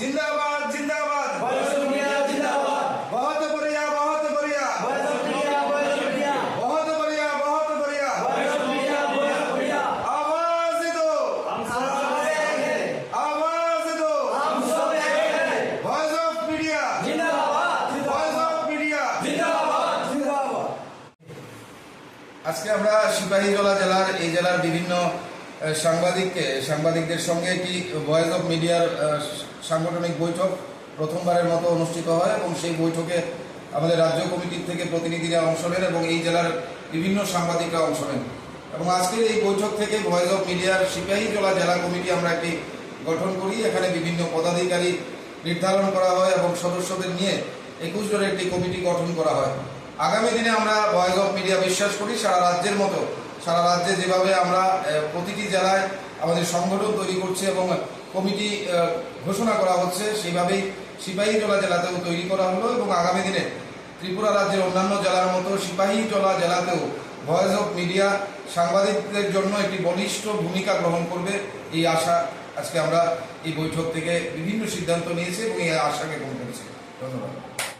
जिंदाबाद जिंदाबाद voice of India জিন্দাবাদ बहुत बढ़िया बहुत बढ़िया voice of India voice of India बहुत बढ़िया बहुत बढ़िया voice of India voice of India आवाज दो हम सब एक हैं आवाज दो हम सब एक हैं वॉइस ऑफ मीडिया জিন্দাবাদ वॉइस ऑफ मीडिया জিন্দাবাদ জিন্দাবাদ আজকে আমরা সিপাহীজলা জেলার এই জেলার বিভিন্ন আহ, সাংবাদিককে, সাংবাদিকদের সঙ্গে একটি ভয়েস অফ মিডিয়ার সাংগঠনিক বৈঠক প্রথমবারের মতো অনুষ্ঠিত হয় এবং সেই বৈঠকে আমাদের রাজ্য কমিটির থেকে প্রতিনিধিরা অংশ নেন এবং এই জেলার বিভিন্ন সাংবাদিকরা অংশ নেন। এবং আজকের এই বৈঠক থেকে ভয়েস অফ মিডিয়ার সিপাহীজলা জেলা কমিটি আমরা একটি গঠন করি। এখানে বিভিন্ন পদাধিকারী নির্ধারণ করা হয় এবং সদস্যদের নিয়ে একুশ জনের একটি কমিটি গঠন করা হয়। আগামী দিনে আমরা ভয়েস অফ মিডিয়া বিশ্বাস করি, সারা রাজ্যের মতো, সারা রাজ্যে যেভাবে আমরা প্রতিটি জেলায় আমাদের সংগঠন তৈরি করছে এবং কমিটি ঘোষণা করা হচ্ছে, সেইভাবেই সিপাহীজলা জেলাতেও তৈরি করা হলো এবং আগামী দিনে ত্রিপুরা রাজ্যের অন্যান্য জেলার মতো সিপাহীজলা জেলাতেও ভয়েস অফ মিডিয়া সাংবাদিকদের জন্য একটি বলিষ্ঠ ভূমিকা গ্রহণ করবে, এই আশা আজকে আমরা এই বৈঠক থেকে বিভিন্ন সিদ্ধান্ত নিয়েছি এবং এই আশাকে গ্রহণ করেছি। ধন্যবাদ।